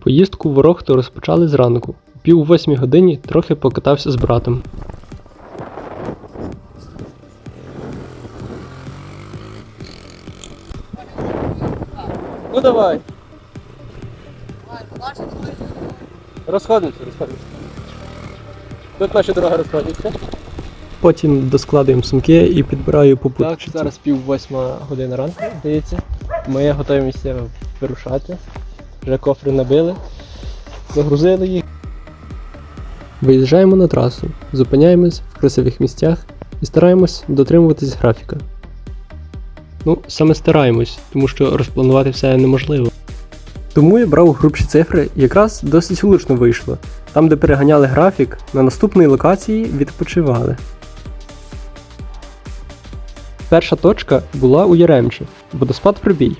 Поїздку в Ворохту розпочали зранку. У пів восьмій годині трохи покатався з братом. Ну давай. Розходимося, розходимося. Тут наші дороги розходяться. Потім доскладуємо сумки і підбираю Так, зараз пів восьма година ранку, здається. Ми готуємося вирушати. Вже кофри набили, загрузили їх. Виїжджаємо на трасу, зупиняємось в красивих місцях і стараємось дотримуватись графіка. Ну, саме стараємось, тому що розпланувати все неможливо. Тому я брав грубші цифри якраз досить влучно вийшло. Там, де переганяли графік, на наступній локації відпочивали. Перша точка була у Яремчі, водоспад Прибій.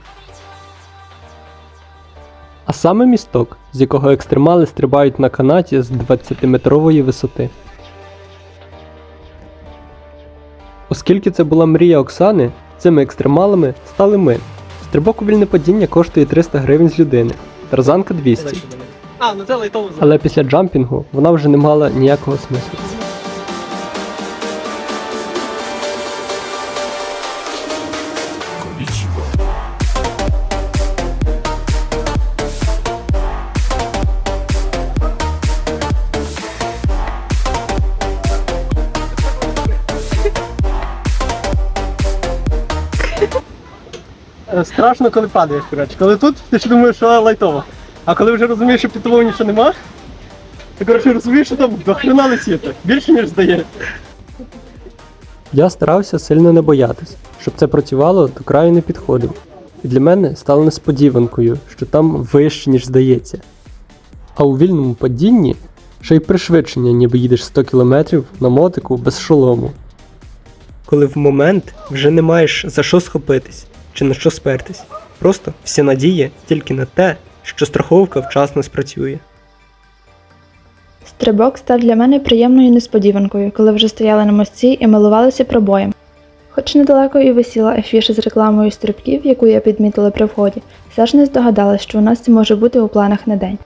А саме місток, з якого екстремали стрибають на канаті з 20-метрової висоти. Оскільки це була мрія Оксани, цими екстремалами стали ми. Стрибок у вільне падіння коштує 300 гривень з людини, тарзанка 200. А, ну. Але після джампінгу вона вже не мала ніякого смислу. Страшно, коли падаєш, коротше. Коли тут, ти ще думаєш, що лайтово. А коли вже розумієш, що під тобою нічого нема, ти коротше розумієш, що там до хрена летіти. Більше, ніж здає. Я старався сильно не боятись, щоб це працювало, до краю не підходив. І для мене стало несподіванкою, що там вище, ніж здається. А у вільному падінні ще й пришвидшення, ніби їдеш 100 км на мотику без шолому. Коли в момент вже не маєш за що схопитись чи на що спертись. Просто вся надія тільки на те, що страховка вчасно спрацює. Стрибок став для мене приємною несподіванкою, коли вже стояли на мості і милувалися пробоєм. Хоч недалеко і висіла афіша з рекламою стрибків, яку я підмітила при вході, все ж не здогадалась, що у нас це може бути у планах на день.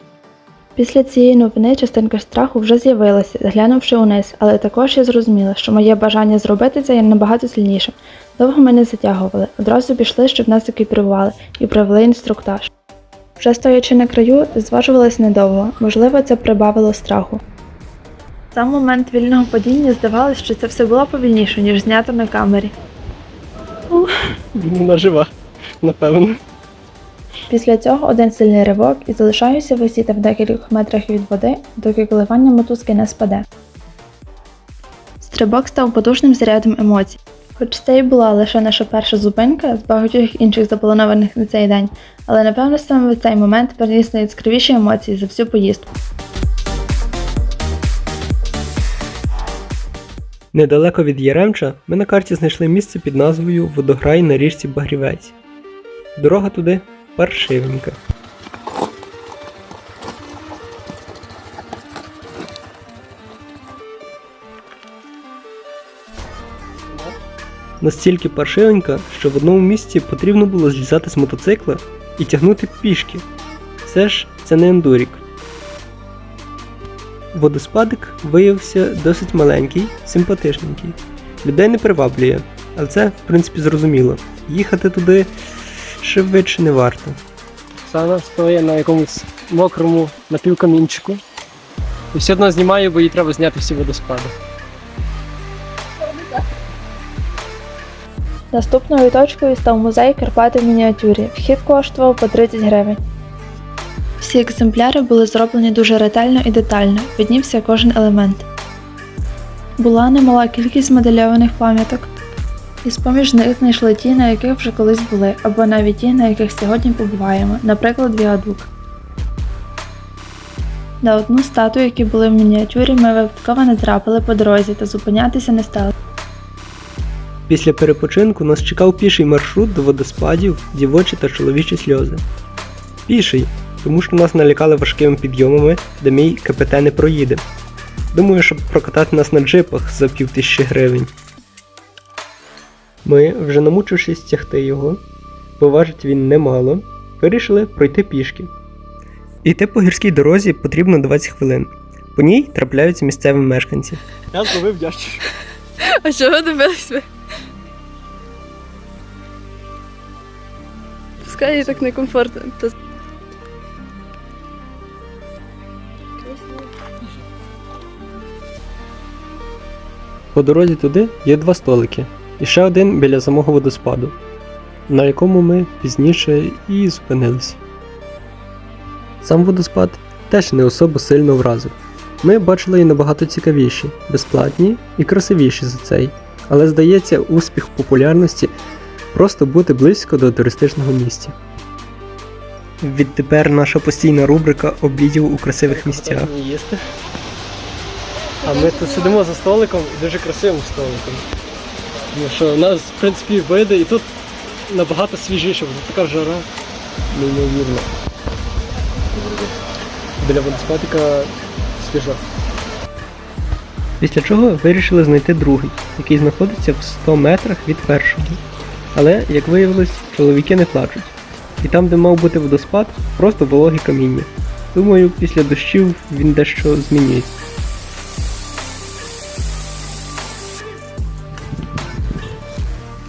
Після цієї новини частинка страху вже з'явилася, глянувши униз, але також я зрозуміла, що моє бажання зробити це є набагато сильнішим. Довго ми не затягували, одразу пішли, щоб нас екіпірували, і провели інструктаж. Вже стоячи на краю, зважувалась недовго, можливо, це прибавило страху. Сам момент вільного падіння здавалося, що це все було повільніше, ніж знято на камері. Вона жива, напевно. Після цього один сильний ривок і залишаюся висіти в декількох метрах від води, доки коливання мотузки не спаде. Стрибок став потужним зарядом емоцій. Хоч це і була лише наша перша зупинка з багатьох інших запланованих на цей день, але напевно саме в цей момент переніс найяскравіші емоції за всю поїздку. Недалеко від Яремча ми на карті знайшли місце під назвою Водограй на річці Багрівець. Дорога туди паршивенька. Настільки паршивенька, що в одному місці потрібно було злізати з мотоцикла і тягнути пішки. Все ж це не ендурік. Водоспадик виявився досить маленький, симпатичненький. Людей не приваблює, але це, в принципі, зрозуміло. Їхати туди швидше не варто. Оксана стоїть на якомусь мокрому напівкамінчику. І все одно знімаю, бо їй треба зняти всі водоспади. Наступною точкою став музей Карпати в мініатюрі. Вхід коштував по 30 гривень. Всі екземпляри були зроблені дуже ретельно і детально, виднівся кожен елемент. Була немала кількість модельованих пам'яток. І з-поміж них знайшли ті, на яких вже колись були, або навіть ті, на яких сьогодні побуваємо, наприклад, Віадук. На одну статую, які були в мініатюрі, ми випадково не трапили по дорозі та зупинятися не стали. Після перепочинку нас чекав піший маршрут до водоспадів, дівочі та чоловічі сльози. Піший, тому що нас налякали важкими підйомами, де мій КПТ не проїде. Думаю, щоб прокатати нас на джипах за півтисячі гривень. Ми, вже намучившись тягти його, бо важить він немало, вирішили пройти пішки. Йти по гірській дорозі потрібно 20 хвилин. По ній трапляються місцеві мешканці. Я зловив ящик. А чого дивилися? Пускай так некомфортно. То... По дорозі туди є два столики, і ще один біля самого водоспаду, на якому ми пізніше і зупинилися. Сам водоспад теж не особо сильно вразив. Ми бачили і набагато цікавіші, безплатні і красивіші за цей, але здається, успіх популярності просто бути близько до туристичного місця. Відтепер наша постійна рубрика обідів у красивих місцях. А ми тут сидимо за столиком, дуже красивим столиком. Тому що у нас, в принципі, види і тут набагато свіжіше, бо така жара неймовірна. Біля водоспадика свіжа. Після чого вирішили знайти другий, який знаходиться в 100 метрах від першого. Але, як виявилось, чоловіки не плачуть. І там, де мав бути водоспад, просто вологі каміння. Думаю, після дощів він дещо змінюється.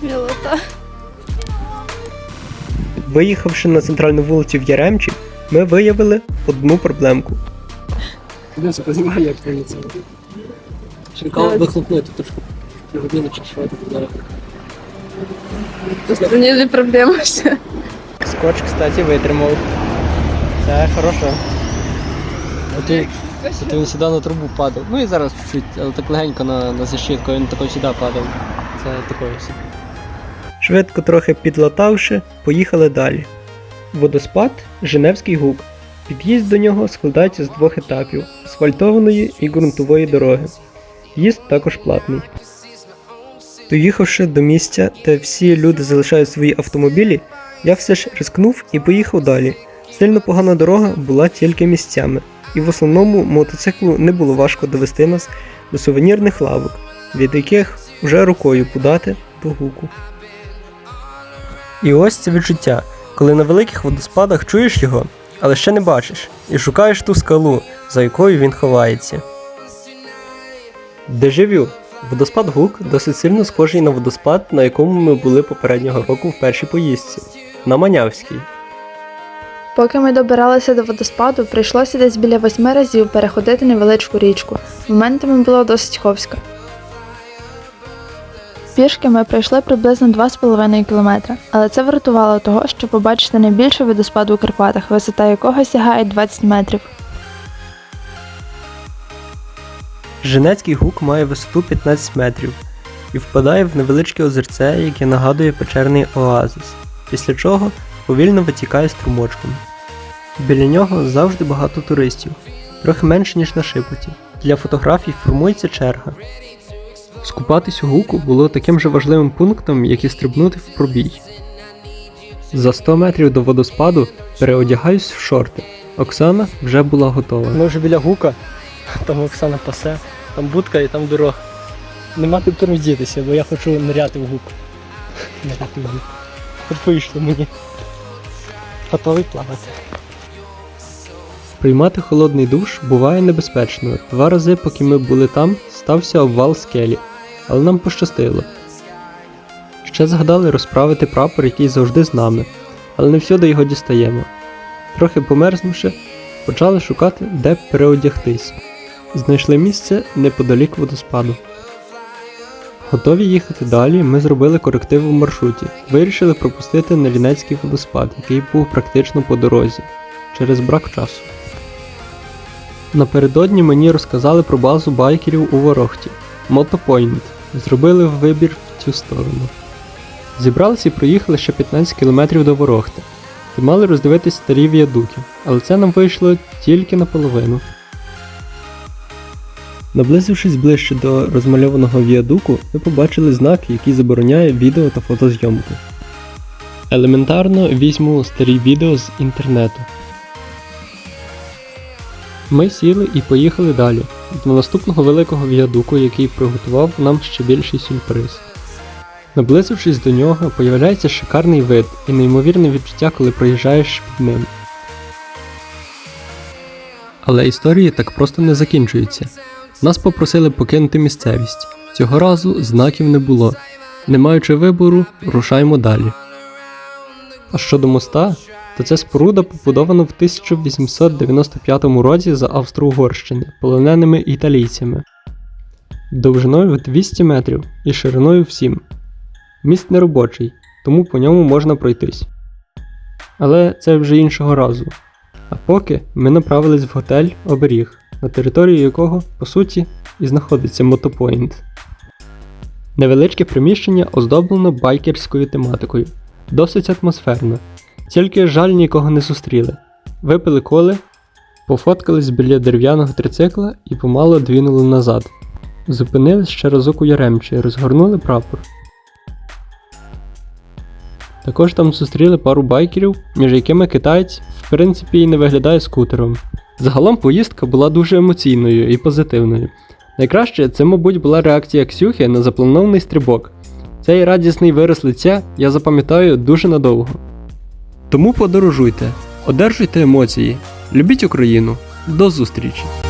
Мілота. Виїхавши на центральну вулицю в Яремчі, ми виявили одну проблемку. Він себе знімає, як прийняться. Шинкал вихлопнути трошки. Годину чи що тут Устранили проблему ще. Скотч, кстати, витримав. Це хорошо. От він, от він сюди на трубу падав. Ну і зараз чуть-чуть, але так легенько на, на защитку, він такий сюди падав. Це такою собі. Швидко трохи підлатавши, поїхали далі. Водоспад Женевський гук. Під'їзд до нього складається з двох етапів асфальтованої і ґрунтової дороги. В'їзд також платний. Доїхавши до місця, де всі люди залишають свої автомобілі, я все ж рискнув і поїхав далі. Сильно погана дорога була тільки місцями, і в основному мотоциклу не було важко довести нас до сувенірних лавок, від яких вже рукою подати до гуку. І ось це відчуття, коли на великих водоспадах чуєш його, але ще не бачиш, і шукаєш ту скалу, за якою він ховається. Дежавю. Водоспад Гук досить сильно схожий на водоспад, на якому ми були попереднього року в першій поїздці на Манявській. Поки ми добиралися до водоспаду, прийшлося десь біля восьми разів переходити невеличку річку. Моментами було досить ховсько. Пішки ми пройшли приблизно 2,5 кілометра, але це вартувало того, щоб побачити найбільший водоспад у Карпатах, висота якого сягає 20 метрів. Женецький гук має висоту 15 метрів і впадає в невеличке озерце, яке нагадує печерний оазис, після чого повільно витікає струмочком. Біля нього завжди багато туристів, трохи менше, ніж на шипоті. Для фотографій формується черга. Скупатись у гуку було таким же важливим пунктом, як і стрибнути в пробій. За 100 метрів до водоспаду переодягаюсь в шорти. Оксана вже була готова. Ми вже біля гука, там Оксана пасе, там будка і там дорога. Нема тим чим вдітися, бо я хочу ниряти в гук. Ниряти в гук. Хоч вийшло мені. Готовий плавати. Приймати холодний душ буває небезпечно. Два рази, поки ми були там, стався обвал скелі, але нам пощастило. Ще згадали розправити прапор, який завжди з нами, але не всюди його дістаємо. Трохи померзнувши, почали шукати, де переодягтись. Знайшли місце неподалік водоспаду. Готові їхати далі, ми зробили коректив у маршруті. Вирішили пропустити Нелінецький водоспад, який був практично по дорозі, через брак часу. Напередодні мені розказали про базу байкерів у Ворохті Мотопойнт. Зробили вибір в цю сторону. Зібралися і проїхали ще 15 км до Ворохти. І мали роздивитись старі віадуки, але це нам вийшло тільки наполовину. Наблизившись ближче до розмальованого віадуку, ми побачили знак, який забороняє відео та фотозйомку. Елементарно візьму старі відео з інтернету. Ми сіли і поїхали далі, до наступного великого віадуку, який приготував нам ще більший сюрприз. Наблизившись до нього, появляється шикарний вид і неймовірне відчуття, коли проїжджаєш під ним. Але історії так просто не закінчуються. Нас попросили покинути місцевість. Цього разу знаків не було. Не маючи вибору, рушаємо далі. А щодо моста, то ця споруда побудована в 1895 році за Австро-Угорщини полоненими італійцями. Довжиною в 200 метрів і шириною в 7. Міст неробочий, тому по ньому можна пройтись. Але це вже іншого разу. А поки ми направились в готель Оберіг, на території якого, по суті, і знаходиться мотопоінт. Невеличке приміщення оздоблено байкерською тематикою, досить атмосферно. Тільки жаль нікого не зустріли. Випили коли, пофоткались біля дерев'яного трицикла і помало двінули назад. Зупинились ще разок у Яремчі, розгорнули прапор. Також там зустріли пару байкерів, між якими китаєць, в принципі, і не виглядає скутером. Загалом поїздка була дуже емоційною і позитивною. Найкраще це, мабуть, була реакція Ксюхи на запланований стрибок. Цей радісний вираз лиця я запам'ятаю дуже надовго. Тому подорожуйте, одержуйте емоції, любіть Україну. До зустрічі!